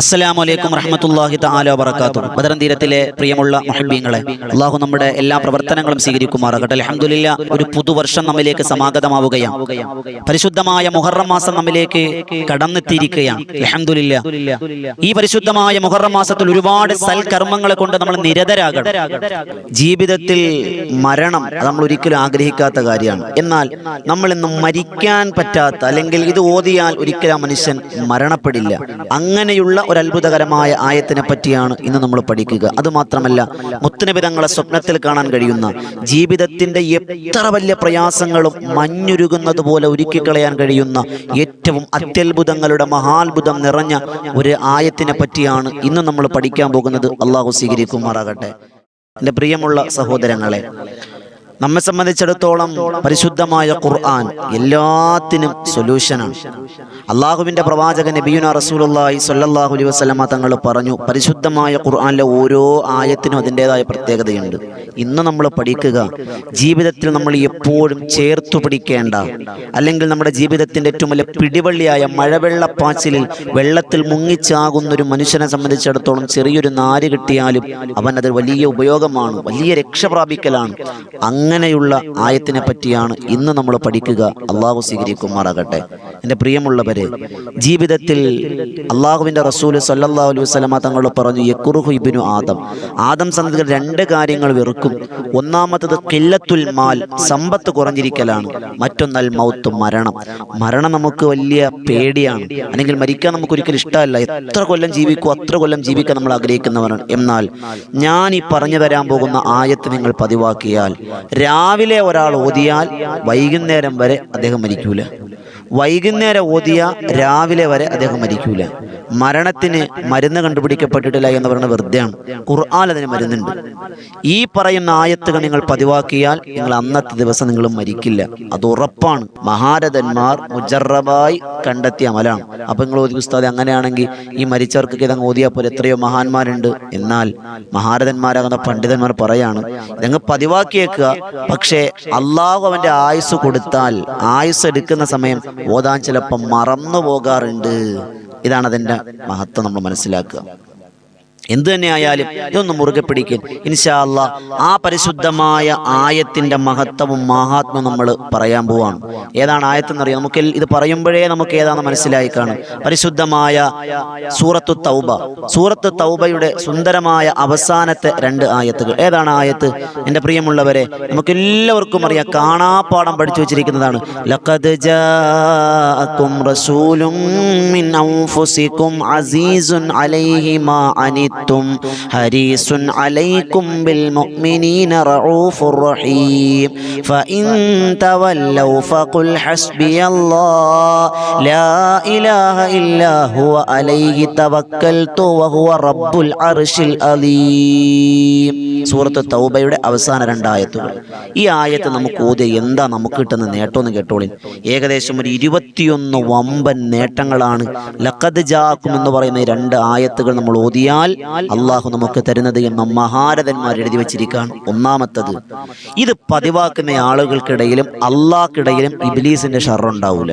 അസ്സലാമു വലൈക്കും റഹ്മത്തുള്ളാഹി തആല വറക്കാത്തു ബദറൻ തീരത്തിലെ പ്രിയമുള്ള മഹബീങ്ങളെ അള്ളാഹു നമ്മുടെ എല്ലാ പ്രവർത്തനങ്ങളും സ്വീകരിക്കുമാറാകട്ടെ. അൽഹംദുലില്ലാ ഒരു പുതുവർഷം നമ്മിലേക്ക് സമാഗതമാവുകയാണ് പരിശുദ്ധമായ മുഹറം മാസം നമ്മിലേക്ക് കടന്നെത്തിയിരിക്കുകയാണ് അൽഹംദുലില്ലാ. ഈ പരിശുദ്ധമായ മുഹറം മാസത്തിൽ ഒരുപാട് സൽകർമ്മങ്ങളെ കൊണ്ട് നമ്മൾ നിരതരാകണം. ജീവിതത്തിൽ മരണം അത് നമ്മൾ ഒരിക്കലും ആഗ്രഹിക്കാത്ത കാര്യമാണ്. എന്നാൽ നമ്മൾ ഇന്ന് മരിക്കാൻ പറ്റാത്ത അല്ലെങ്കിൽ ഇത് ഓതിയാൽ ഒരിക്കലും മനുഷ്യൻ മരണപ്പെടില്ല. അങ്ങനെയുള്ള ഒരു അത്ഭുതകരമായ ആയത്തിനെ പറ്റിയാണ് ഇന്ന് നമ്മൾ പഠിക്കുക. അത് മാത്രമല്ല മുത്തനബി തങ്ങളെ സ്വപ്നത്തിൽ കാണാൻ കഴിയുന്ന ജീവിതത്തിന്റെ എത്ര വലിയ പ്രയാസങ്ങളും മഞ്ഞുരുകുന്നത് പോലെ ഒരുക്കിക്കളയാൻ കഴിയുന്ന ഏറ്റവും അത്യത്ഭുതങ്ങളുടെ മഹാത്ഭുതം നിറഞ്ഞ ഒരു ആയത്തിനെ പറ്റിയാണ് ഇന്ന് നമ്മൾ പഠിക്കാൻ പോകുന്നത്. അള്ളാഹു സ്വീകരിക്കുമാറാകട്ടെ. എന്റെ പ്രിയമുള്ള സഹോദരങ്ങളെ നമ്മെ സംബന്ധിച്ചിടത്തോളം പരിശുദ്ധമായ ഖുർആൻ എല്ലാത്തിനും സൊല്യൂഷനാണ് അള്ളാഹുവിന്റെ പ്രവാചകൻ നബിയുന റസൂലുള്ളാഹി സ്വല്ലല്ലാഹു അലൈഹി വസല്ലമ തങ്ങൾ പറഞ്ഞു പരിശുദ്ധമായ ഖുർആനിലെ ഓരോ ആയത്തിനും അതിന്റെതായ പ്രത്യേകതയുണ്ട്. ഇന്ന് നമ്മൾ പഠിക്കുക ജീവിതത്തിൽ നമ്മൾ എപ്പോഴും ചേർത്തു പിടിക്കേണ്ട അല്ലെങ്കിൽ നമ്മുടെ ജീവിതത്തിന്റെ ഏറ്റവും വലിയ പിടിവള്ളിയായ മഴവെള്ളപ്പാച്ചിലിൽ വെള്ളത്തിൽ മുങ്ങിച്ചാകുന്ന ഒരു മനുഷ്യനെ സംബന്ധിച്ചിടത്തോളം ചെറിയൊരു നാര് കിട്ടിയാലും അവൻ അത് വലിയ ഉപയോഗമാണ് വലിയ രക്ഷ പ്രാപിക്കലാണ്. അങ്ങനെയുള്ള ആയത്തിനെ പറ്റിയാണ് ഇന്ന് നമ്മൾ പഠിക്കുക. അള്ളാഹു സ്വീകരിക്കുമാറാകട്ടെ. എന്റെ പ്രിയമുള്ളവരെ ജീവിതത്തിൽ അള്ളാഹുവിന്റെ റസൂൽ സല്ലല്ലാഹു അലൈഹി വസല്ലമ തങ്ങൾ പറഞ്ഞു യക്കുറുഹു ഇബ്നു ആദം. ആദം സന്തതികൾ രണ്ട് കാര്യങ്ങൾ വെറുക്കും. ഒന്നാമത്തത് കില്ലത്തുൽ മാൽ സമ്പത്ത് കുറഞ്ഞിരിക്കലാണ്. മറ്റൊന്നൽ മൗത്ത് മരണം. മരണം നമുക്ക് വലിയ പേടിയാണ്. അല്ലെങ്കിൽ മരിക്കാൻ നമുക്ക് ഒരിക്കലും ഇഷ്ടമല്ല. എത്ര കൊല്ലം ജീവിക്കും അത്ര കൊല്ലം ജീവിക്കാൻ നമ്മൾ ആഗ്രഹിക്കുന്നവരാണ്. എന്നാൽ ഞാൻ ഈ പറഞ്ഞു തരാൻ പോകുന്ന ആയത്ത് നിങ്ങൾ പതിവാക്കിയാൽ രാവിലെ ഒരാൾ ഓതിയാൽ വൈകുന്നേരം വരെ അദ്ദേഹം മരിക്കൂല. വൈകുന്നേരം ഓതിയ രാവിലെ വരെ അദ്ദേഹം മരിക്കൂല. മരണത്തിന് മരുന്ന് കണ്ടുപിടിക്കപ്പെട്ടിട്ടില്ല എന്ന് പറയുന്നത് വെറുതെയാണ്. ഖുർആൻ അതിന് മരുന്നുണ്ട്. ഈ പറയുന്ന ആയത്തുകൾ നിങ്ങൾ പതിവാക്കിയാൽ നിങ്ങൾ അന്നത്തെ ദിവസം നിങ്ങൾ മരിക്കില്ല. അത് ഉറപ്പാണ്. മഹാരഥന്മാർ മുജറബായി കണ്ടെത്തിയ അമലാണ്. അപ്പൊ നിങ്ങൾ ഓതി ഉസ്താദ് അങ്ങനെയാണെങ്കിൽ ഈ മരിച്ചവർക്ക് ഇതങ്ങ് ഓതിയാൽ പോലെ എത്രയോ മഹാന്മാരുണ്ട്. എന്നാൽ മഹാരഥന്മാരാകുന്ന പണ്ഡിതന്മാർ പറയാണ് ഇതങ്ങ് പതിവാക്കിയേക്കുക. പക്ഷേ അള്ളാഹു അവന്റെ ആയുസ് കൊടുത്താൽ ആയുസ് എടുക്കുന്ന സമയം ഓതാൻ ചിലപ്പം മറന്നു പോകാറുണ്ട്. ഇതാണ് അതിന്റെ മഹത്വം നമ്മൾ മനസ്സിലാക്കുക. എന്തു തന്നെയായാലും ഇതൊന്ന് മുറുകെ പിടിക്കും. ഇൻഷാ അല്ലാ ആ പരിശുദ്ധമായ ആയത്തിന്റെ മഹത്വവും മഹാത്മ നമ്മൾ പറയാൻ പോവാണ്. ഏതാണ് ആയത്തെന്നറിയാം? നമുക്ക് ഇത് പറയുമ്പോഴേ നമുക്ക് ഏതാണെന്ന് മനസ്സിലായി കാണും. പരിശുദ്ധമായ സൂറത്തു തൗബ. സൂറത്ത് തൗബയുടെ സുന്ദരമായ അവസാനത്തെ രണ്ട് ആയത്തുകൾ. ഏതാണ് ആയത്ത്? എന്റെ പ്രിയമുള്ളവരെ നമുക്ക് എല്ലാവർക്കും അറിയാം കാണാപ്പാടം പഠിച്ചു വെച്ചിരിക്കുന്നതാണ്. ലഖദ് റസൂലും മിൻ അൻഫുസിക്കും അലൈഹി മാ അനിത്തും ഹരീസുൻ അലൈക്കും ബിൽ മുഅ്മിനീന റഊഫുർ റഹീം. ഫഇൻ തവല്ലൗ ഫഖുൽ ഹസ്ബിയല്ലാഹ്. ലാ ഇലാഹ ഇല്ലാ ഹുവ അലൈഹി തവക്കൽതു വഹുവ റബ്ബുൽ അർശിൽ അലീം സൂറത്തു തൗബയുടെ അവസാന രണ്ടായത്തുകൾ. ഈ ആയത്ത് നമുക്ക് ഓതിയ എന്താ നമുക്ക് കിട്ടുന്ന നേട്ടമെന്ന് കേട്ടോളി ഏകദേശം ഒരു ഇരുപത്തിയൊന്ന് വമ്പൻ നേട്ടങ്ങളാണ് ലക്കത് ജാക്കും എന്ന് പറയുന്ന രണ്ട് ആയത്തുകൾ നമ്മൾ ഓതിയാൽ അള്ളാഹു നമുക്ക് തരുന്നത് എന്ന മഹാരഥന്മാർ എഴുതി വെച്ചിരിക്കുകയാണ്. ഒന്നാമത്തത് ഇത് പതിവാക്കുന്ന ആളുകൾക്കിടയിലും അള്ളാഹ്ക്കിടയിലും ഇബിലീസിന്റെ ഷറുണ്ടാവൂല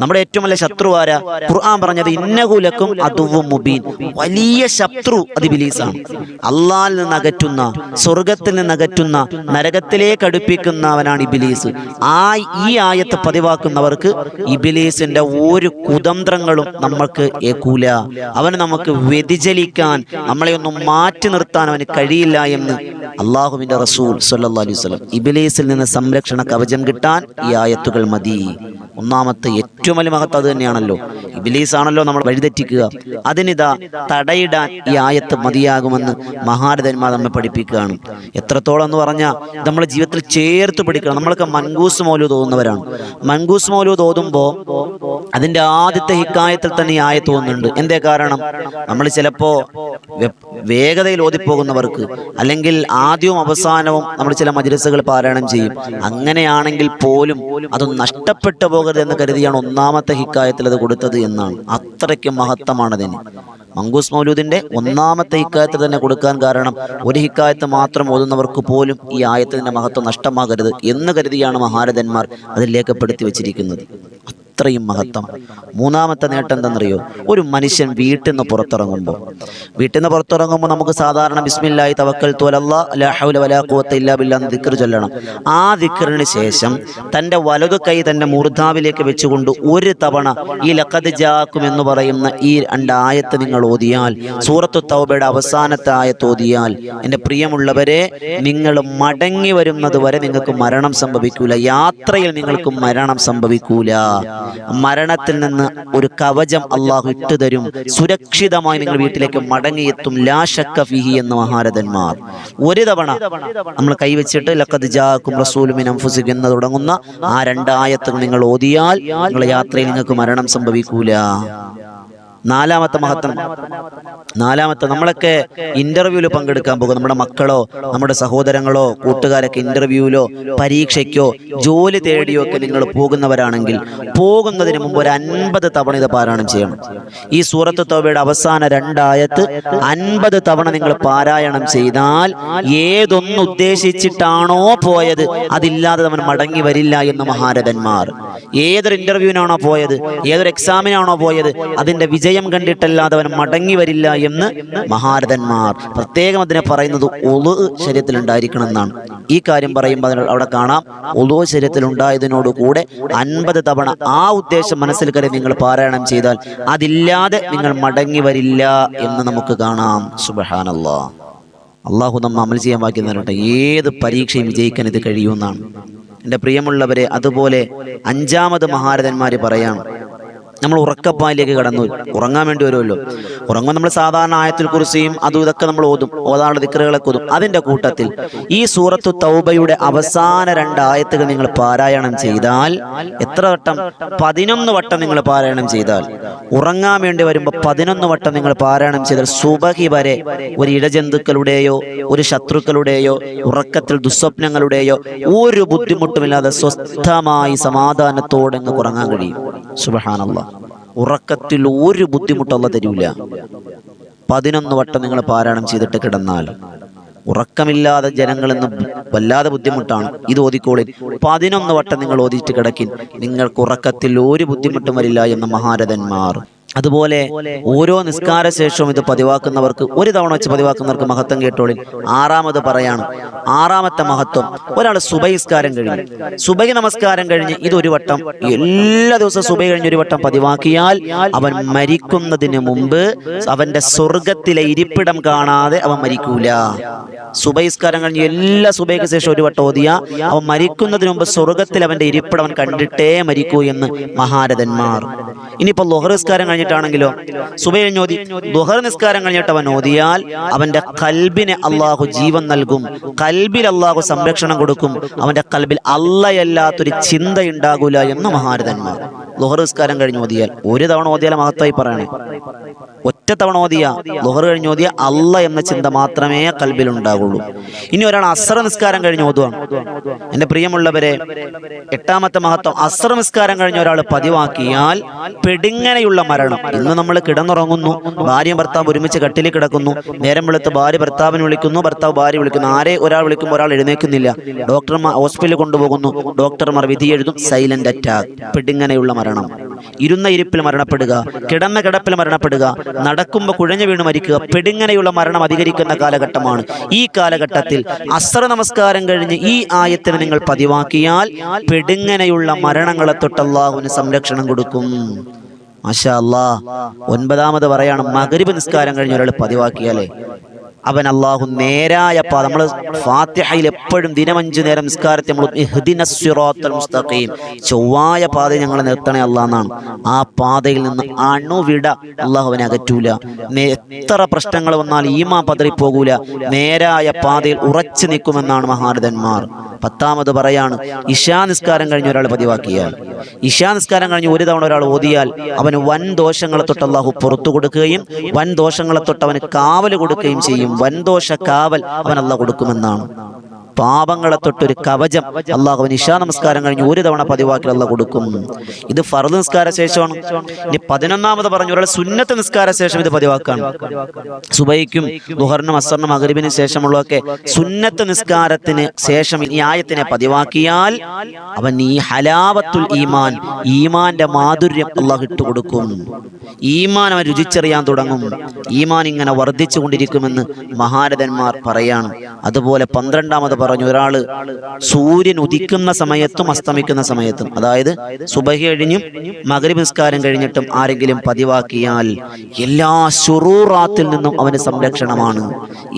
നമ്മുടെ ഏറ്റവും വലിയ ശത്രു ആരാ ഖുർആൻ പറഞ്ഞത് ഇന്നകുലക്കും അതുവും മുബീൻ. വലിയ ശത്രു അത് ഇബിലീസാണ്. അള്ളാഹിൽ നിന്ന് അകറ്റുന്ന സ്വർഗത്തിൽ നിന്ന് അകറ്റുന്ന നരകത്തിലേക്ക് അടുപ്പിക്കുന്നവനാണ് ഇബിലീസ്. ആ ഈ ആയത്ത് പതിവാക്കുന്നവർക്ക് ഇബിലീസിന്റെ ഒരു കുതന്ത്രങ്ങളും നമ്മൾക്ക് ഏക്കൂല. അവന് നമുക്ക് വ്യതിചലിക്കാൻ നമ്മളെ ഒന്നും മാറ്റി നിർത്താൻ അവന് കഴിയില്ല എന്ന് അള്ളാഹുവിന്റെ റസൂൽ സല്ലല്ലാഹു അലൈഹി ഇബിലീസിൽ നിന്ന് സംരക്ഷണ കവചം കിട്ടാൻ ഈ ആയത്തുകൾ മതി. ഒന്നാമത്തെ ഏറ്റവും വലിയ മഹത്വം അത് തന്നെയാണല്ലോ. ഇബിലീസ് ആണല്ലോ നമ്മൾ വഴിതെറ്റിക്കുക. അതിനിതാ തടയിടാൻ ഈ ആയത്ത് മതിയാകുമെന്ന് മഹാരഥന്മാർ നമ്മെ പഠിപ്പിക്കുകയാണ്. എത്രത്തോളം എന്ന് പറഞ്ഞാൽ നമ്മളെ ജീവിതത്തിൽ ചേർത്ത് പിടിക്കണം. നമ്മളൊക്കെ മൻകൂസ് മോലു തോന്നുന്നവരാണ് മൻകൂസ് മോലു തോന്നുമ്പോൾ അതിന്റെ ആദ്യത്തെ ഹിക്കായത്തിൽ തന്നെ ഈ ആയത്ത് തോന്നുന്നുണ്ട് എന്തേ കാരണം? നമ്മൾ ചിലപ്പോ വെ- വേഗതയിൽ ഓതിപ്പോകുന്നവർക്ക് അല്ലെങ്കിൽ ആദ്യവും അവസാനവും നമ്മൾ ചില മജ്ലിസുകൾ പാരായണം ചെയ്യും. അങ്ങനെയാണെങ്കിൽ പോലും അത് നഷ്ടപ്പെട്ടു പോകരുത് എന്ന് കരുതിയാണ് ഒന്നാമത്തെ ഹിക്കായത്തിൽ അത് കൊടുത്തത് എന്നാണ്. അത്രയ്ക്ക് മഹത്വമാണതിന് മങ്കൂസ് മൗലൂദിന്റെ ഒന്നാമത്തെ ഇക്കായത്ത് തന്നെ കൊടുക്കാൻ കാരണം ഒരു ഹിക്കായത്ത് മാത്രം ഓതുന്നവർക്ക് പോലും ഈ ആയത്തിന്റെ മഹത്വം നഷ്ടമാകരുത് എന്ന് കരുതിയാണ് മഹാരഥന്മാർ അതിൽ രേഖപ്പെടുത്തി വെച്ചിരിക്കുന്നത്. അത്രയും മഹത്വം. മൂന്നാമത്തെ നേട്ടം എന്തെന്നറിയോ ഒരു മനുഷ്യൻ വീട്ടിൽ നിന്ന് പുറത്തിറങ്ങുമ്പോൾ. വീട്ടിൽ നിന്ന് പുറത്തിറങ്ങുമ്പോൾ നമുക്ക് സാധാരണ ബിസ്മില്ലായി തവക്കൽ തോലല്ലാ ദിക്കർ ചൊല്ലണം. ആ ദിക്കറിന് ശേഷം തന്റെ വലതു കൈ തന്റെ മുർധാവിലേക്ക് വെച്ചുകൊണ്ട് ഒരു തവണ ഈ ലഖദ് ജാക്കും എന്ന് പറയുന്ന ഈ രണ്ടായത്ത് നിങ്ങൾ ഓതിയാൽ സൂറത്തു തൗബയുടെ അവസാനത്തെ ആയത്ത് ഓതിയാൽ എന്റെ പ്രിയമുള്ളവരെ നിങ്ങൾ മടങ്ങി വരുന്നത് വരെ നിങ്ങൾക്ക് മരണം സംഭവിക്കൂല. യാത്രയിൽ നിങ്ങൾക്ക് മരണം സംഭവിക്കൂല. മരണത്തിൽ നിന്ന് ഒരു കവചം അള്ളാഹു ഇട്ടുതരും. സുരക്ഷിതമായി നിങ്ങൾ വീട്ടിലേക്ക് മടങ്ങിയെത്തും. ലാ ശക്ക ഫിഹി എന്ന് മഹാരഥന്മാർ. ഒരു തവണ നമ്മൾ കൈവച്ചിട്ട് ലക്കത് ജാക്കും അംഫുസിഖ് എന്ന് തുടങ്ങുന്ന ആ രണ്ടായത്തുകൾ നിങ്ങൾ ഓതിയാൽ നിങ്ങളുടെ യാത്രയിൽ നിങ്ങൾക്ക് മരണം സംഭവിക്കൂല. നാലാമത്തെ മഹത്വം. നാലാമത്തെ നമ്മളൊക്കെ ഇന്റർവ്യൂവിൽ പങ്കെടുക്കാൻ പോകും. നമ്മുടെ മക്കളോ നമ്മുടെ സഹോദരങ്ങളോ കൂട്ടുകാരൊക്കെ ഇന്റർവ്യൂവിലോ പരീക്ഷയ്ക്കോ ജോലി തേടിയോ ഒക്കെ നിങ്ങൾ പോകുന്നവരാണെങ്കിൽ പോകുന്നതിന് മുമ്പ് ഒരു അൻപത് തവണ ഇത് പാരായണം ചെയ്യണം. ഈ സൂറത്ത് തൗബയുടെ അവസാന രണ്ടായത്ത് അൻപത് തവണ നിങ്ങൾ പാരായണം ചെയ്താൽ ഏതൊന്ന് ഉദ്ദേശിച്ചിട്ടാണോ പോയത് അതില്ലാതെ അവൻ മടങ്ങി വരില്ല എന്ന് മഹാരഥന്മാർ. ഏതൊരു ഇന്റർവ്യൂവിനാണോ പോയത്? ഏതൊരു എക്സാമിനാണോ പോയത്? അതിന്റെ വിജയം കണ്ടിട്ടല്ലാതെ അവൻ മടങ്ങി വരില്ല എന്ന് മഹാരഥന്മാർ പ്രത്യേകം അതിനെ പറയുന്നത് ഒളു ശരീരത്തിൽ ഉണ്ടായിരിക്കണം എന്നാണ്. ഈ കാര്യം പറയുമ്പോൾ അവിടെ കാണാം. ഒളു ശരീരത്തിൽ ഉണ്ടായതിനോട് കൂടെ അൻപത് തവണ ആ ഉദ്ദേശം മനസ്സിൽ കരുതി നിങ്ങൾ പാരായണം ചെയ്താൽ അതില്ലാതെ നിങ്ങൾ മടങ്ങി വരില്ല എന്ന് നമുക്ക് കാണാം. സുബഹാനല്ലാ. അള്ളാഹു നമ്മ അമൽ ചെയ്യാൻ ബാക്കി തരട്ടെ. ഏത് പരീക്ഷയും വിജയിക്കാൻ ഇത് കഴിയുമെന്നാണ്. എന്റെ പ്രിയമുള്ളവരെ അതുപോലെ അഞ്ചാമത് മഹാരഥന്മാര് പറയാം. നമ്മൾ ഉറക്കപ്പാലിലേക്ക് കടന്നു. ഉറങ്ങാൻ വേണ്ടി വരുമല്ലോ. ഉറങ്ങുമ്പോൾ നമ്മൾ സാധാരണ ആയത്തിൽ കുറിച്ചും അതും ഇതൊക്കെ നമ്മൾ ഓതും. ഓതാനുള്ള ദിക്കറുകളൊക്കെ ഓതും. അതിന്റെ കൂട്ടത്തിൽ ഈ സൂറത്തു തൗബയുടെ അവസാന രണ്ട് ആയത്തുകൾ നിങ്ങൾ പാരായണം ചെയ്താൽ എത്ര വട്ടം? പതിനൊന്ന് വട്ടം നിങ്ങൾ പാരായണം ചെയ്താൽ ഉറങ്ങാൻ വേണ്ടി വരുമ്പോൾ പതിനൊന്ന് വട്ടം നിങ്ങൾ പാരായണം ചെയ്താൽ സുബഹി വരെ ഒരു ഇടജന്തുക്കളുടെയോ ഒരു ശത്രുക്കളുടെയോ ഉറക്കത്തിൽ ദുസ്വപ്നങ്ങളുടെയോ ഒരു ബുദ്ധിമുട്ടുമില്ലാതെ സ്വസ്ഥമായി സമാധാനത്തോടെ ഉറങ്ങാൻ കഴിയും. സുബഹാനല്ല. ഉറക്കത്തിൽ ഒരു ബുദ്ധിമുട്ടുള്ള തരൂല. പതിനൊന്ന് വട്ടം നിങ്ങൾ പാരായണം ചെയ്തിട്ട് കിടന്നാൽ ഉറക്കമില്ലാതെ ജനങ്ങളെന്ന് വല്ലാതെ ബുദ്ധിമുട്ടാണ്. ഇത് ഓതിക്കോളിൻ പതിനൊന്ന് വട്ടം നിങ്ങൾ ഓതിയിട്ട് കിടക്കിൻ. നിങ്ങൾക്ക് ഉറക്കത്തിൽ ഒരു ബുദ്ധിമുട്ടും വരില്ല എന്ന് മഹാരഥന്മാർ അതുപോലെ ഓരോ നിസ്കാര ശേഷവും ഇത് പതിവാക്കുന്നവർക്ക് ഒരു തവണ വെച്ച് പതിവാക്കുന്നവർക്ക് മഹത്വം കേട്ടോളി ആറാമത് പറയാണ്. ആറാമത്തെ മഹത്വം. ഒരാൾ സുബൈസ്കാരം കഴിഞ്ഞു. സുബൈ നമസ്കാരം കഴിഞ്ഞ് ഇത് ഒരു വട്ടം എല്ലാ ദിവസവും സുബൈ കഴിഞ്ഞ് ഒരു വട്ടം പതിവാക്കിയാൽ അവൻ മരിക്കുന്നതിന് മുമ്പ് അവന്റെ സ്വർഗത്തിലെ ഇരിപ്പിടം കാണാതെ അവൻ മരിക്കൂല. സുബൈസ്കാരം കഴിഞ്ഞ് എല്ലാ സുബൈക്ക് ശേഷം ഒരു വട്ടം ഓതിയ അവൻ മരിക്കുന്നതിന് മുമ്പ് സ്വർഗത്തിൽ അവന്റെ ഇരിപ്പിടം അവൻ കണ്ടിട്ടേ മരിക്കൂ എന്ന് മഹാരഥന്മാർ. ഇനിയിപ്പോ ലൊഹർ നിസ്കാരം കഴിഞ്ഞിട്ടാണെങ്കിലോ സുബൈ കഴിഞ്ഞ് ഓതി ദുഹർ നിസ്കാരം കഴിഞ്ഞിട്ട് അവൻ ഓതിയാൽ അവന്റെ കൽബിനെ അള്ളാഹു ജീവൻ നൽകും. കൽബിൽ അള്ളാഹു സംരക്ഷണം കൊടുക്കും. അവന്റെ കൽബിൽ അല്ലയല്ലാത്തൊരു ചിന്ത ഉണ്ടാകൂല എന്ന് മഹാരഥന്മാർ. ദുഹർ നിസ്കാരം കഴിഞ്ഞ് ഓതിയാൽ ഒരു തവണ ഓതിയാൽ മഹത്തായി പറയണേ. ഒറ്റ തവണ ഓതിയ ലുഹർ കഴിഞ്ഞ് ഓതിയ അല്ല എന്ന ചിന്ത മാത്രമേ കൽബിൽ ഉണ്ടാകുള്ളൂ ഇനി ഒരാൾ അസ്ര നിസ്കാരം കഴിഞ്ഞ് ഓതുവാണ് എന്റെ പ്രിയമുള്ളവരെ എട്ടാമത്തെ മഹത്വം അസ്ര നിസ്കാരം കഴിഞ്ഞ ഒരാൾ പതിവാക്കിയാൽ പെടിങ്ങനെയുള്ള മരണം. ഇന്ന് നമ്മൾ കിടന്നുറങ്ങുന്നു ഭാര്യ ഭർത്താവ് ഒരുമിച്ച് കട്ടിലിൽ കിടക്കുന്നു നേരം വെളുത്ത് ഭാര്യ ഭർത്താവിനെ വിളിക്കുന്നു ഭർത്താവ് ഭാര്യ വിളിക്കുന്നു ആരെ ഒരാൾ വിളിക്കുമ്പോൾ ഒരാൾ എഴുന്നേക്കുന്നില്ല ഡോക്ടർമാർ ഹോസ്പിറ്റലിൽ കൊണ്ടുപോകുന്നു ഡോക്ടർമാർ വിധി എഴുതും സൈലന്റ് അറ്റാക്ക് പെടിങ്ങനെയുള്ള മരണം. ഇരുന്ന ഇരിപ്പിൽ മരണപ്പെടുക കിടന്ന കിടപ്പിൽ മരണപ്പെടുക നടക്കുമ്പോൾ കുഴഞ്ഞു വീണ് മരിക്കുക പെടുങ്ങനെയുള്ള മരണം അധികരിക്കുന്ന കാലഘട്ടമാണ്. ഈ കാലഘട്ടത്തിൽ അസ്ര നമസ്കാരം കഴിഞ്ഞ് ഈ ആയത്തിന് നിങ്ങൾ പതിവാക്കിയാൽ പെടുങ്ങനെയുള്ള മരണങ്ങളെ തൊട്ട് സംരക്ഷണം കൊടുക്കും. മാഷാ അല്ലാ ഒൻപതാമത് പറയാണ് മകരിബ് നിസ്കാരം കഴിഞ്ഞ് ഒരാൾ പതിവാക്കിയാലേ. അവൻ അള്ളാഹു നേരായ പാത. നമ്മൾ ഫാത്തിഹയിൽ എപ്പോഴും ദിനമഞ്ചു നേരം നിസ്കാരത്തെ നമ്മൾ മുസ്തഖീം. ചൊവ്വായ പാത ഞങ്ങൾ നിർത്തണേ അള്ളാന്നാണ്. ആ പാതയിൽ നിന്ന് അണുവിട അള്ളാഹു അവനെ അകറ്റൂല. എത്ര പ്രശ്നങ്ങൾ വന്നാൽ ഈമാ പതറിപ്പോകൂല നേരായ പാതയിൽ ഉറച്ചു നിൽക്കുമെന്നാണ് മഹാരഥന്മാർ. പത്താമത് പറയാണ് ഇഷാ നിസ്കാരം കഴിഞ്ഞ ഒരാൾ പതിവാക്കിയാൽ. ഇഷാ നിസ്കാരം കഴിഞ്ഞ് ഒരു തവണ ഒരാൾ ഓതിയാൽ അവന് വൻ ദോഷങ്ങളെ തൊട്ട് അള്ളാഹു പുറത്തു കൊടുക്കുകയും വൻ ദോഷങ്ങളെ തൊട്ട് അവന് കാവൽ കൊടുക്കുകയും ചെയ്യും. വൻ ദോഷ കാവൽ അവൻ അല്ല കൊടുക്കുമെന്നാണ്. പാപങ്ങളെ തൊട്ടൊരു കവചം അള്ളാഹു നിഷാ നമസ്കാരം കഴിഞ്ഞ് ഒരു തവണ പതിവാക്കി അള്ളാഹ് കൊടുക്കും. ഇത് ഫറദ് നിസ്കാര ശേഷമാണ്. ഇനി പതിനൊന്നാമത് പറഞ്ഞു ഒരാൾ സുന്നത്ത് നിസ്കാര ശേഷം ഇത് പതിവാക്കാണ്. സുബൈക്കും ദുഹറിനും അസറിനും അഗരിബിനും ശേഷമുള്ളതൊക്കെ സുന്നത്ത് നിസ്കാരത്തിന് ശേഷം ഈ ആയത്തിനെ പതിവാക്കിയാൽ അവൻ ഈ ഹലാവത്തുൽ ഈമാൻ ഈമാന്റെ മാധുര്യം അള്ളാഹ് ഇട്ടുകൊടുക്കും ഈമാൻ അവൻ രുചിച്ചറിയാൻ തുടങ്ങും. ഈമാൻ ഇങ്ങനെ വർദ്ധിച്ചു കൊണ്ടിരിക്കുമെന്ന് മഹാരഥന്മാർ പറയാണ്. അതുപോലെ പന്ത്രണ്ടാമത് പറഞ്ഞു ഒരാൾ സൂര്യൻ ഉദിക്കുന്ന സമയത്തും അസ്തമിക്കുന്ന സമയത്തും അതായത് സുബഹി കഴിഞ്ഞും മകരി നിസ്കാരം കഴിഞ്ഞിട്ടും ആരെങ്കിലും പതിവാക്കിയാൽ എല്ലാ ശുറൂറാത്തിൽ നിന്നും അവന് സംരക്ഷണമാണ്.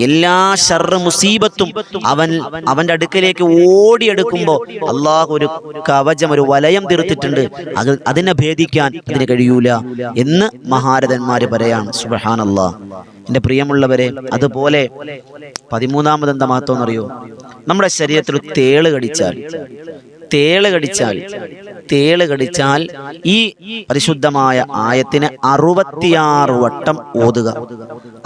എല്ലാ ഷർറ് മുസീബത്തും അവൻ അവന്റെ അടുക്കലേക്ക് ഓടിയെടുക്കുമ്പോൾ അള്ളാഹു ഒരു കവചം ഒരു വലയം തീർത്തിട്ടുണ്ട്. അത് അതിനെ ഭേദിക്കാൻ അതിന് കഴിയൂല എന്ന് മഹാരഥന്മാര് പറയാണ്. അള്ളാഹ് എന്റെ പ്രിയമുള്ളവരെ അതുപോലെ പതിമൂന്നാമത് എന്താ മഹത്വം എന്നറിയോ? നമ്മുടെ ശരീരത്തിൽ തേൾ കടിച്ചാൽ തേൾ കടിച്ചാൽ തേൾ കടിച്ചാൽ ഈ പരിശുദ്ധമായ ആയത്തിന് അറുപത്തിയാറ് വട്ടം ഓതുക.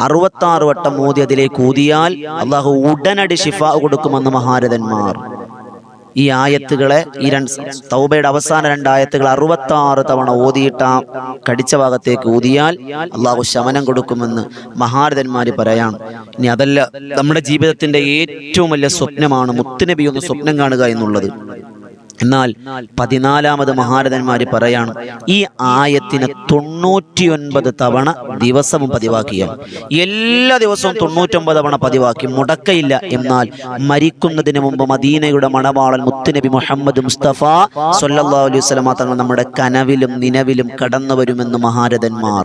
അറുപത്താറ് വട്ടം ഓതി അതിലേക്ക് ഊതിയാൽ അള്ളാഹു ഉടനടി ഷിഫ കൊടുക്കുമെന്ന് മഹാരഥന്മാർ. ഈ ആയത്തുകളെ ഈ രണ്ട് തൗബയുടെ അവസാന രണ്ടായത്തുകൾ അറുപത്തി ആറ് തവണ ഓതിയിട്ട് കടിച്ച ഭാഗത്തേക്ക് ഊതിയാൽ അള്ളാഹു ശമനം കൊടുക്കുമെന്ന് മഹാരഥന്മാര് പറയാണ്. ഇനി അതല്ല നമ്മുടെ ജീവിതത്തിന്റെ ഏറ്റവും വലിയ സ്വപ്നമാണ് മുത്തുനബി ഒന്ന് സ്വപ്നം കാണുക എന്നുള്ളത്. എന്നാൽ പതിനാലാമത് മഹാരഥന്മാര് പറയാണ് ഈ ആയത്തിന് തൊണ്ണൂറ്റിയൊൻപത് തവണ ദിവസവും പതിവാക്കിയ എല്ലാ ദിവസവും തൊണ്ണൂറ്റൊമ്പത് തവണ പതിവാക്കി മുടക്കയില്ല. എന്നാൽ മരിക്കുന്നതിന് മുമ്പ് മദീനയുടെ മണവാളൻ മുത്തുനബി മുഹമ്മദ് മുസ്തഫ സല്ലല്ലാഹു അലൈഹി തങ്ങൾ നമ്മുടെ കനവിലും നിലവിലും കടന്നു വരുമെന്ന് മഹാരഥന്മാർ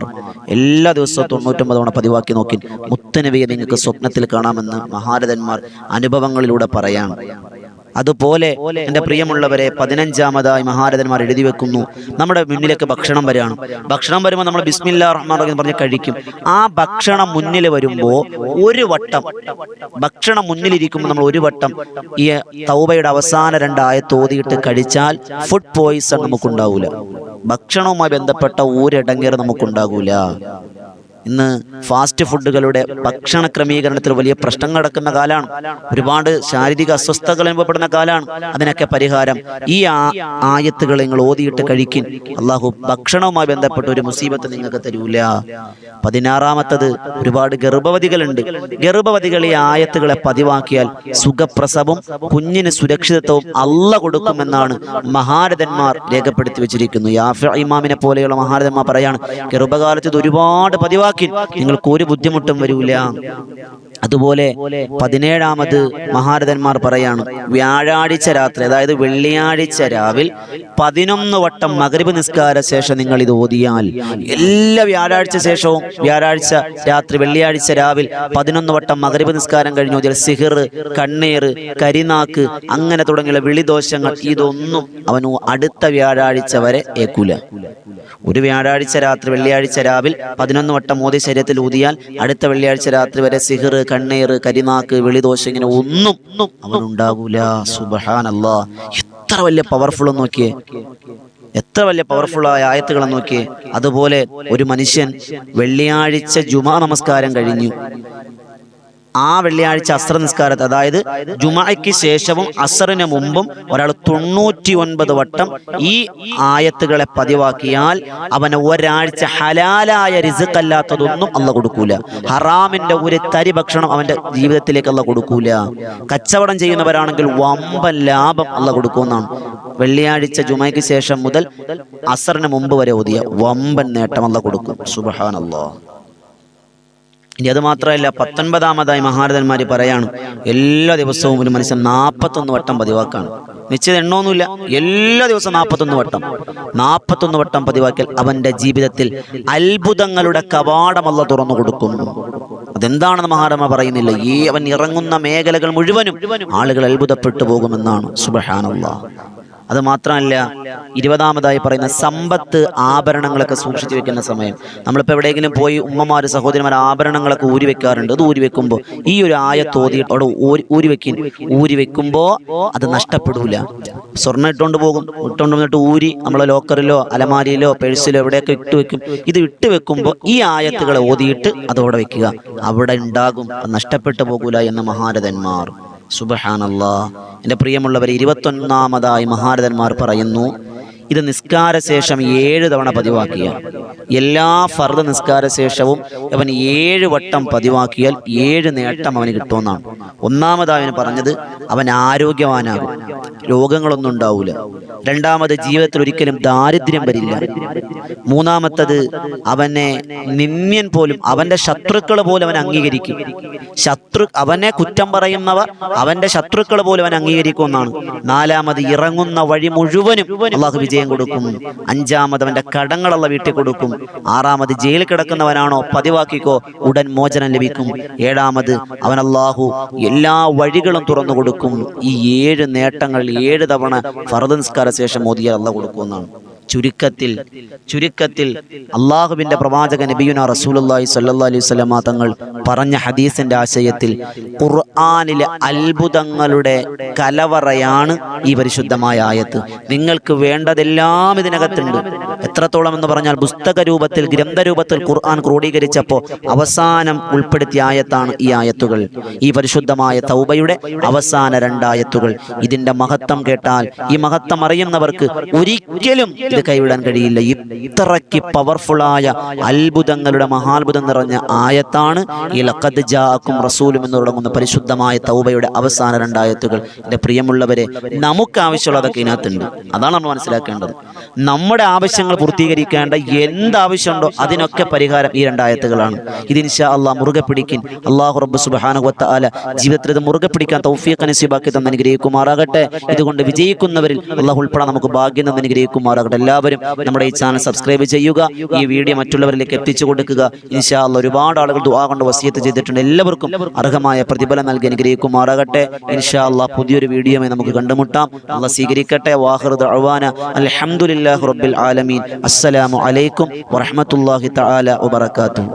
എല്ലാ ദിവസവും തൊണ്ണൂറ്റൊമ്പത് തവണ പതിവാക്കി നോക്കി മുത്തുനബിയെ നിങ്ങൾക്ക് സ്വപ്നത്തിൽ കാണാമെന്ന് മഹാരഥന്മാർ അനുഭവങ്ങളിലൂടെ പറയാണ്. അതുപോലെ എന്റെ പ്രിയമുള്ളവരെ പതിനഞ്ചാമതായി മഹാരഥന്മാർ എഴുതി വെക്കുന്നു. നമ്മുടെ മുന്നിലേക്ക് ഭക്ഷണം വരികയാണ്. ഭക്ഷണം വരുമ്പോൾ നമ്മൾ ബിസ്മില്ലാ റഹ്മാൻ റഹീം പറഞ്ഞ് കഴിക്കും. ആ ഭക്ഷണം മുന്നിൽ വരുമ്പോൾ ഒരു വട്ടം ഭക്ഷണം മുന്നിലിരിക്കുമ്പോൾ നമ്മൾ ഒരു വട്ടം ഈ തൗബയുടെ അവസാന രണ്ടായ തോതിയിട്ട് കഴിച്ചാൽ ഫുഡ് പോയിസൺ നമുക്കുണ്ടാവൂല. ഭക്ഷണവുമായി ബന്ധപ്പെട്ട ഒരിടങ്ങേറ് നമുക്കുണ്ടാകൂല ഇന്ന് ഫാസ്റ്റ് ഫുഡുകളുടെ ഭക്ഷണ ക്രമീകരണത്തിൽ വലിയ പ്രശ്നങ്ങൾ നടക്കുന്ന കാലമാണ് ഒരുപാട് ശാരീരിക അസ്വസ്ഥതകൾ അനുഭവപ്പെടുന്ന കാലമാണ് അതിനൊക്കെ പരിഹാരം ഈ ആയത്തുകൾ നിങ്ങൾ ഓതിയിട്ട് കഴിക്കും. അള്ളാഹു ഭക്ഷണവുമായി ബന്ധപ്പെട്ട ഒരു മുസീബത്ത് നിങ്ങൾക്ക് തരൂല. പതിനാറാമത്തത് ഒരുപാട് ഗർഭവതികളുണ്ട്. ഗർഭവതികൾ ഈ ആയത്തുകളെ പതിവാക്കിയാൽ സുഖപ്രസവം കുഞ്ഞിന് സുരക്ഷിതത്വവും അല്ല കൊടുക്കുമെന്നാണ് മഹാരഥന്മാർ രേഖപ്പെടുത്തി വെച്ചിരിക്കുന്നു. യാഫ ഇമാമിനെ പോലെയുള്ള മഹാരഥന്മാർ പറയാണ് ഗർഭകാലത്ത് ഇത് ഒരുപാട് പതിവാക്കി നിങ്ങൾക്ക് ഒരു ബുദ്ധിമുട്ടും വരൂല. അതുപോലെ പതിനേഴാമത് മഹാരഥന്മാർ പറയാണ് വ്യാഴാഴ്ച രാത്രി അതായത് വെള്ളിയാഴ്ച രാവിൽ പതിനൊന്ന് വട്ടം മകരവ് നിസ്കാര ശേഷം നിങ്ങൾ ഇത് ഓതിയാൽ എല്ലാ വ്യാഴാഴ്ച ശേഷവും വ്യാഴാഴ്ച രാത്രി വെള്ളിയാഴ്ച രാവിലെ പതിനൊന്ന് വട്ടം മകരവ് നിസ്കാരം കഴിഞ്ഞു ഓതിയാൽ സിഹിർ കണ്ണീർ കരിനാക്ക് അങ്ങനെ തുടങ്ങിയുള്ള വിളിദോഷങ്ങൾ ഇതൊന്നും അവനു അടുത്ത വ്യാഴാഴ്ച വരെ ഏക്കൂല ഒരു വ്യാഴാഴ്ച രാത്രി വെള്ളിയാഴ്ച രാവിലെ പതിനൊന്ന് വട്ടം മോദി ശരീരത്തിൽ ഊതിയാൽ അടുത്ത വെള്ളിയാഴ്ച രാത്രി വരെ സിഹിർ കണ്ണീർ കരിനാക്ക് വെളിദോഷം ഇങ്ങനെ ഒന്നും അവനുണ്ടാകൂല. സുബഹാനല്ലാ. എത്ര വലിയ പവർഫുൾ നോക്കിയേ. എത്ര വലിയ പവർഫുൾ ആയ ആയത്തുകളെ നോക്കിയേ. അതുപോലെ ഒരു മനുഷ്യൻ വെള്ളിയാഴ്ച ജുമാ നമസ്കാരം കഴിഞ്ഞു. ആ വെള്ളിയാഴ്ച അസ്ര നിസ്കാരത്തെ അതായത് ജുമായ്ക്ക് ശേഷവും അസറിന് മുമ്പും ഒരാൾ തൊണ്ണൂറ്റി ഒൻപത് വട്ടം ഈ ആയത്തുകളെ പതിവാക്കിയാൽ അവന് ഒരാഴ്ച ഹലാലായ റിസുക്കല്ലാത്തതൊന്നും അല്ല കൊടുക്കൂല. ഹറാമിന്റെ ഒരു തരി ഭക്ഷണം അവന്റെ ജീവിതത്തിലേക്ക് അല്ല കൊടുക്കൂല. കച്ചവടം ചെയ്യുന്നവരാണെങ്കിൽ വമ്പൻ ലാഭം അല്ല കൊടുക്കുമെന്നാണ്. വെള്ളിയാഴ്ച ജുമായ്ക്ക് ശേഷം മുതൽ അസറിന് മുമ്പ് വരെ ഓതിയ വമ്പൻ നേട്ടം അല്ല കൊടുക്കും. സുബഹാനല്ലാ ഇനി അത് മാത്രമല്ല പത്തൊൻപതാമതായി മഹാരഥന്മാർ പറയാണ് എല്ലാ ദിവസവും ഒരു മനുഷ്യൻ നാൽപ്പത്തൊന്ന് വട്ടം പതിവാക്കാണ്. നിശ്ചിത എണ്ണമൊന്നുമില്ല എല്ലാ ദിവസവും നാൽപ്പത്തൊന്ന് വട്ടം. നാൽപ്പത്തൊന്ന് വട്ടം പതിവാക്കിയാൽ അവന്റെ ജീവിതത്തിൽ അത്ഭുതങ്ങളുടെ കവാടമല്ല തുറന്നു കൊടുക്കുന്നു. അതെന്താണെന്ന് മഹാരമ പറയുന്നില്ല ഈ അവൻ ഇറങ്ങുന്ന മേഖലകൾ മുഴുവനും ആളുകൾ അത്ഭുതപ്പെട്ടു പോകുമെന്നാണ്. സുബഹാനുള്ള അത് മാത്രമല്ല ഇരുപതാമതായി പറയുന്ന സമ്പത്ത് ആഭരണങ്ങളൊക്കെ സൂക്ഷിച്ചു വെക്കുന്ന സമയം. നമ്മളിപ്പോൾ എവിടെയെങ്കിലും പോയി ഉമ്മമാർ സഹോദരിമാർ ആഭരണങ്ങളൊക്കെ ഊരി വെക്കാറുണ്ട്. അത് ഊരി വെക്കുമ്പോൾ ഈ ഒരു ആയ തോതി അവിടെ ഊരി- വെക്കും. ഊരി വെക്കുമ്പോൾ അത് നഷ്ടപ്പെടൂല. സ്വർണം ഇട്ടുകൊണ്ട് പോകും. ഇട്ടുകൊണ്ട് വന്നിട്ട് ഊരി നമ്മളെ ലോക്കറിലോ അലമാരിയിലോ പേഴ്സിലോ എവിടെയൊക്കെ ഇട്ട് വെക്കും. ഇത് ഇട്ട് വെക്കുമ്പോൾ ഈ ആയത്തുകളെ ഓതിയിട്ട് അതവിടെ വെക്കുക. അവിടെ ഉണ്ടാകും. നഷ്ടപ്പെട്ടു പോകൂല എന്ന് മഹാരഥന്മാർ. സുബഹാനല്ലാ. എന്റെ പ്രിയമുള്ളവർ ഇരുപത്തൊന്നാമതായി മഹാരഥന്മാർ പറയുന്നു ഇത് നിസ്കാരശേഷം ഏഴ് തവണ പതിവാക്കിയ എല്ലാ ഫർദ് നിസ്കാരശേഷവും അവൻ ഏഴ് വട്ടം പതിവാക്കിയാൽ ഏഴ് നേട്ടം അവന് കിട്ടുമെന്നാണ്. ഒന്നാമതായി അവന് പറഞ്ഞത് അവൻ ആരോഗ്യവാനാകും. രോഗങ്ങളൊന്നും ഉണ്ടാവൂല. രണ്ടാമത് ജീവിതത്തിൽ ഒരിക്കലും ദാരിദ്ര്യം വരില്ല. മൂന്നാമത്തത് അവനെ നിന്യൻ പോലും അവന്റെ ശത്രുക്കൾ പോലും അവൻ അംഗീകരിക്കും. ശത്രു അവനെ കുറ്റം പറയുന്നവ അവന്റെ ശത്രുക്കൾ പോലും അവൻ അംഗീകരിക്കുമെന്നാണ്. നാലാമത് ഇറങ്ങുന്ന വഴി മുഴുവനും അള്ളാഹു വിജയം കൊടുക്കും. അഞ്ചാമത് അവന്റെ കടങ്ങളുള്ള വീട്ടിൽ കൊടുക്കും. ആറാമത് ജയിലിൽ കിടക്കുന്നവനാണോ പതിവാക്കിക്കോ ഉടൻ മോചനം ലഭിക്കും. ഏഴാമത് അവൻ അള്ളാഹു എല്ലാ വഴികളും തുറന്നു കൊടുക്കും. ഈ ഏഴ് നേട്ടങ്ങൾ ഏഴ് തവണ ഫർദ് നിസ്കാര ശേഷം മോദിയാൽ അല്ല കൊടുക്കുമെന്നാണ്. ചുരുക്കത്തിൽ ചുരുക്കത്തിൽ അള്ളാഹുവിന്റെ പ്രവാചക നബിയുന റസൂലുള്ളാഹി സ്വല്ലല്ലാഹി അലൈഹി വസല്ലമ തങ്ങൾ പറഞ്ഞ ഹദീസിന്റെ ആശയത്തിൽ ഖുർആാനിലെ അത്ഭുതങ്ങളുടെ കലവറയാണ് ഈ പരിശുദ്ധമായ ആയത്ത്. നിങ്ങൾക്ക് വേണ്ടതെല്ലാം ഇതിനകത്തുണ്ട്. എത്രത്തോളം എന്ന് പറഞ്ഞാൽ പുസ്തക രൂപത്തിൽ ഗ്രന്ഥരൂപത്തിൽ ഖുർആൻ ക്രോഡീകരിച്ചപ്പോൾ അവസാനം ഉൾപ്പെടുത്തിയ ആയത്താണ് ഈ ആയത്തുകൾ. ഈ പരിശുദ്ധമായ തൗബയുടെ അവസാന രണ്ടായത്തുകൾ. ഇതിന്റെ മഹത്വം കേട്ടാൽ ഈ മഹത്വം അറിയുന്നവർക്ക് ഒരിക്കലും ഇത് കൈവിടാൻ കഴിയില്ല. ഇത്രയ്ക്ക് പവർഫുള്ളായ അത്ഭുതങ്ങളുടെ മഹാത്ഭുതം നിറഞ്ഞ ആയത്താണ് ഈ ലക്കത്ത് ജാക്കും റസൂലും എന്ന് തുടങ്ങുന്ന പരിശുദ്ധമായ തൗബയുടെ അവസാന രണ്ടായത്തുകൾ. എന്റെ പ്രിയമുള്ളവരെ നമുക്ക് ആവശ്യമുള്ളതൊക്കെ ഇതിനകത്തുണ്ട്. അതാണ് നമ്മൾ മനസ്സിലാക്കേണ്ടത്. നമ്മുടെ ആവശ്യങ്ങൾ പൂർത്തീകരിക്കേണ്ട എന്ത് ആവശ്യമുണ്ടോ അതിനൊക്കെ പരിഹാരം ഈ രണ്ടായത്തുകളാണ്. ഇത് ഇൻഷാ അള്ളാഹ് മുറുകെ പിടിക്കിൻ അള്ളാഹു റബ്ബ് സുബാനുവത്ത ആല ജീവിതത്തിൽ ഇത് മുറുകെ പിടിക്കാൻ തൗഫീഖ് നസീബാക്കി തന്നെ അനുഗ്രഹിക്കുമാറാകട്ടെ. ഇതുകൊണ്ട് വിജയിക്കുന്നവരിൽ അള്ളാഹു ഉൾപ്പെടെ നമുക്ക് ഭാഗ്യം തന്നെ അനുഗ്രഹിക്കുമാറാകട്ടെ. എല്ലാവരും നമ്മുടെ ഈ ചാനൽ സബ്സ്ക്രൈബ് ചെയ്യുക ഈ വീഡിയോ മറ്റുള്ളവരിലേക്ക് എത്തിച്ചു കൊടുക്കുക. ഇൻഷാല്ല ഒരുപാട് ആളുകൾ ദുവാ കൊണ്ട് വസീത്ത് ചെയ്തിട്ടുണ്ട്. എല്ലാവർക്കും അർഹമായ പ്രതിഫലം നൽകി അനുഗ്രഹിക്കുമാറാകട്ടെ. ഇൻഷാല്ല പുതിയൊരു വീഡിയോമായി നമുക്ക് കണ്ടുമുട്ടാം. അള്ളാഹ് സ്വീകരിക്കട്ടെ. വാഹൃദ് അഴ്വാന അൽഹംദുലില്ലാഹി റബ്ബിൽ ആലമീൻ. അസ്സലാമു അലൈക്കും വറഹ്മത്തുള്ളാഹി തആല വബറകാതുഹു.